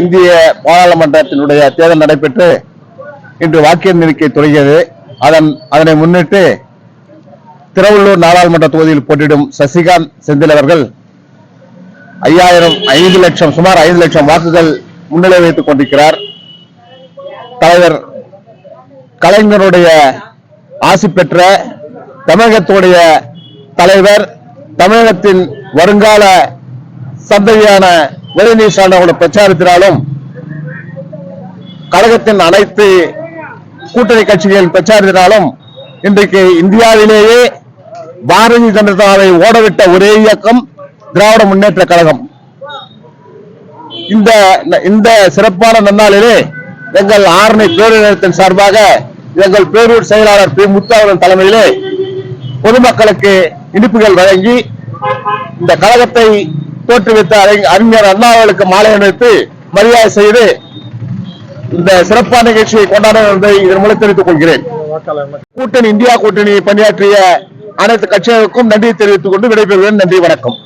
இந்திய பாராளுமன்றத்தினுடைய தேர்தல் நடைபெற்று இன்று வாக்கு எண்ணிக்கை தொடங்கியது. அதன் அதனை முன்னிட்டு திருவள்ளூர் நாடாளுமன்ற தொகுதியில் போட்டியிடும் சசிகாந்த் செந்தில் அவர்கள் ஐயாயிரம் ஐந்து லட்சம் சுமார் ஐந்து லட்சம் வாக்குகள் முன்னிலை வைத்துக் கொண்டிருக்கிறார். தலைவர் கலைஞருடைய ஆசி பெற்ற தமிழகத்துடைய தலைவர் தமிழகத்தின் வருங்கால சந்ததியான உதயநீர் சார்ந்தவங்களோட பிரச்சாரத்தினாலும் கழகத்தின் அனைத்து கூட்டணி கட்சிகளின் பிரச்சாரத்தினாலும் இன்றைக்கு இந்தியாவிலேயே பாரதிய ஜனதாவை ஓடவிட்ட ஒரே இயக்கம் திராவிட முன்னேற்ற கழகம். இந்த இந்த சிறப்பான நன்னாளிலே எங்கள் ஆரணி பேரிடத்தின் சார்பாக எங்கள் பேரூர் செயலாளர் பி. முத்தாவரன் தலைமையிலே பொதுமக்களுக்கு இனிப்புகள் வழங்கி இந்த கழகத்தை தோற்றுவித்த அறிஞ- அறிஞர் அண்ணாவளுக்கு மாலை அணிவித்து மரியாதை செய்து இந்த சிறப்பான நிகழ்ச்சியை கொண்டாட என்பதை இதன் மூலம் தெரிவித்துக் கொள்கிறேன். கூட்டணி இந்தியா கூட்டணி பணியாற்றிய அனைத்து கட்சிகளுக்கும் நன்றி தெரிவித்துக் கொண்டு விடைபெறுகிறேன். நன்றி வணக்கம்.